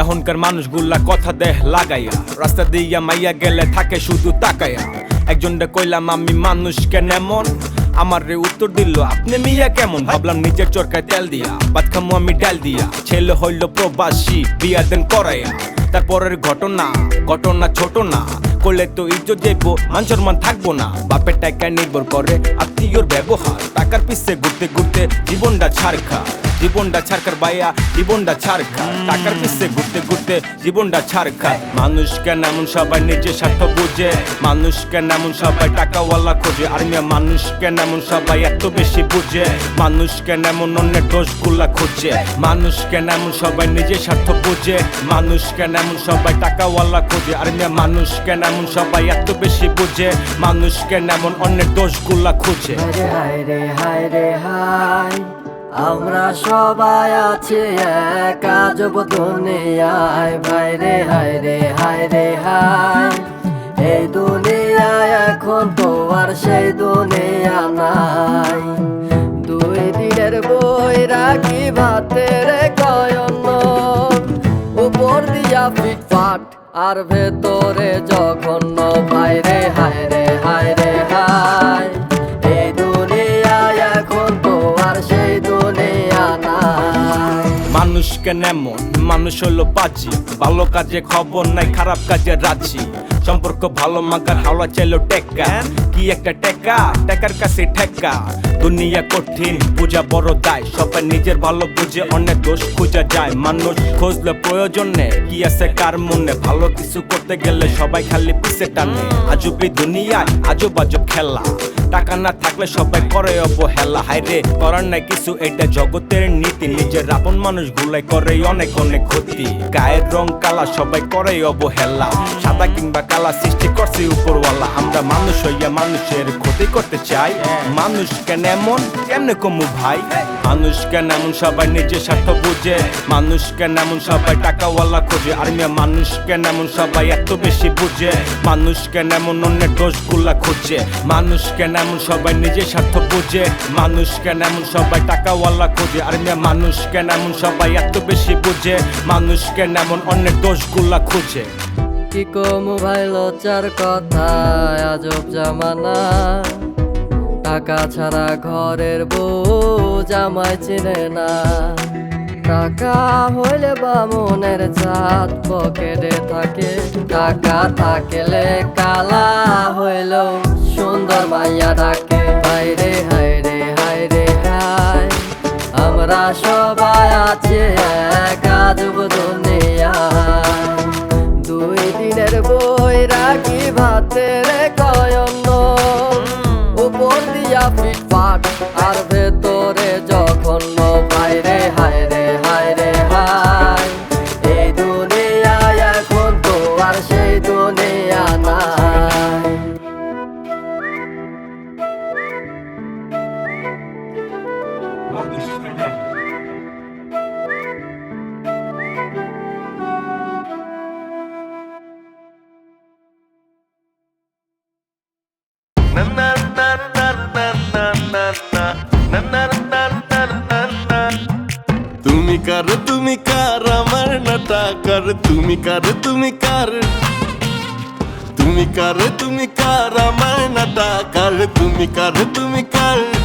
এখনকার মানুষগুলা কথা দেহ লাগাইয়া। রাস্তা দিয়া মাইয়া গেলে থাকে শুধু তাকাইয়া। একজনটা কইলাম, আমি মানুষ কেন এমন? আমার রে উত্তর দিল, আপনি মিয়া কেমন? ভাবলাম, নিজের চরকায় তেল দিয়া, ভাত খামু আমি ডাল দিয়া। ছেলে হইল প্রবাসী, বিয়া দেন করাইয়া। তারপরের ঘটনা ঘটনা ছোট না। করলে তো ইজ্জত যাইবো, মান সম্মান থাকব না। বাপের টাকায় নির্ভর করে আত্মীয়র ব্যবহার। টাকার পিছে ঘুরতে ঘুরতে জীবনটা ছাড়খা। জীবনটা ছাড়কার বাইয়া জীবনটা ছাড়খা টাকার পিছে ঘুরতে ঘুরতে জীবনটা ছাড়খা মানুষ কেন এমন সবাই নিজের স্বার্থ বুঝে? মানুষ কেন এমন সবাই টাকাওয়ালা খোঁজে? আর মিয়া, মানুষ কেন এমন সবাই এত বেশি বুঝে? মানুষ কেন এমন অন্যের দোষগুলা খুঁজে? মানুষ কেন এমন সবাই নিজের স্বার্থ বুঝে? মানুষ কেন এমন সবাই টাকাওয়ালা খোঁজে? আর মিয়া, মানুষ কেন এমন সবাই এত বেশি বুঝে? মানুষ কেন এমন অন্যের দোষগুলা খুঁজে? হায়রে হায়রে হায়রে হায়। আমরা সবাই আছি এক দুনিয়ায়। ভাইরে হায়রে হায়রে হায় এই দুনিয়ায় এখন তো আর সেই দুনিয়া নাই। দুই দিনের বই রাখি ভাতের কয়ন উপর দিয়া ফিটফাট আর ভেতরে জঘন্য। বাইরে হায়রে মানুষ কেন এমন? মানুষ হলো পাচি ভালো কাজে খবর নাই খারাপ কাজে রাজি। সম্পর্ক ভালো মাগার হাওলা চাইলো টেকা। কি একটা টেকা? টেকার কাছে ঠেকা। দুনিয়া কঠিন পূজা বড় দায়। সবাই নিজের ভালো বুঝে অনেক দোষ খুঁজা যায়। মানুষ খুঁজলে প্রয়োজন কি আছে কার মনে? ভালো কিছু করতে গেলে সবাই খালি পিছে টানে। আজবই দুনিয়ায় আজব আজব খেলা। টাকা না থাকলে সবাই করে অবহেলা। হাইরে করার নাই কিছু, এটা জগতের নীতি। নিজের আপন মানুষ গুলাই করে অনেক অনেক ক্ষতি। গায়ের রং কালা, সবাই করে অবহেলা। সাদা কিংবা কালা সৃষ্টি করছে উপরওয়ালা। আমরা মানুষ হইয়া মানুষের ক্ষতি করতে চাই। মানুষ কেন এমন কেমনে কমু ভাই? মানুষ কেন এমন সবাই নিজের স্বার্থ বুঝে। মানুষ কেন এমন সবাই টাকাওয়ালা খোঁজে। আর মিয়া মানুষ কেন এমন সবাই এত বেশি বুঝে। মানুষ কেন এমন অন্যের দোষগুলা খুঁজে। মানুষ কেন এমন সবাই নিজের স্বার্থ বুঝে। মানুষ কেন এমন সবাই টাকাওয়ালা খোঁজে। আর মিয়া মানুষ কেন এমন সবাই এত বেশি বুঝে। মানুষ কেন এমন অন্যের দোষগুলা খুঁজে। কি কমু ভাই লজ্জার কথা, আজব জামানা। টাকা ছাড়া ঘরের বউ জামাই চিনে না। টাকা হইলে বামনের চাঁদ পকেটে থাকে। টাকা থাকলে কালা হইল, সুন্দর মাইয়া ডাকে। হায়রে হায়রে হায়রে হায় আমরা সবাই আছে এক, আজব তুমি কার তুমি কার, আমার নাটা কার, তুমি কার তুমি কার? তুমি কার তুমি কার, আমার নাটা কার, তুমি কার তুমি কার?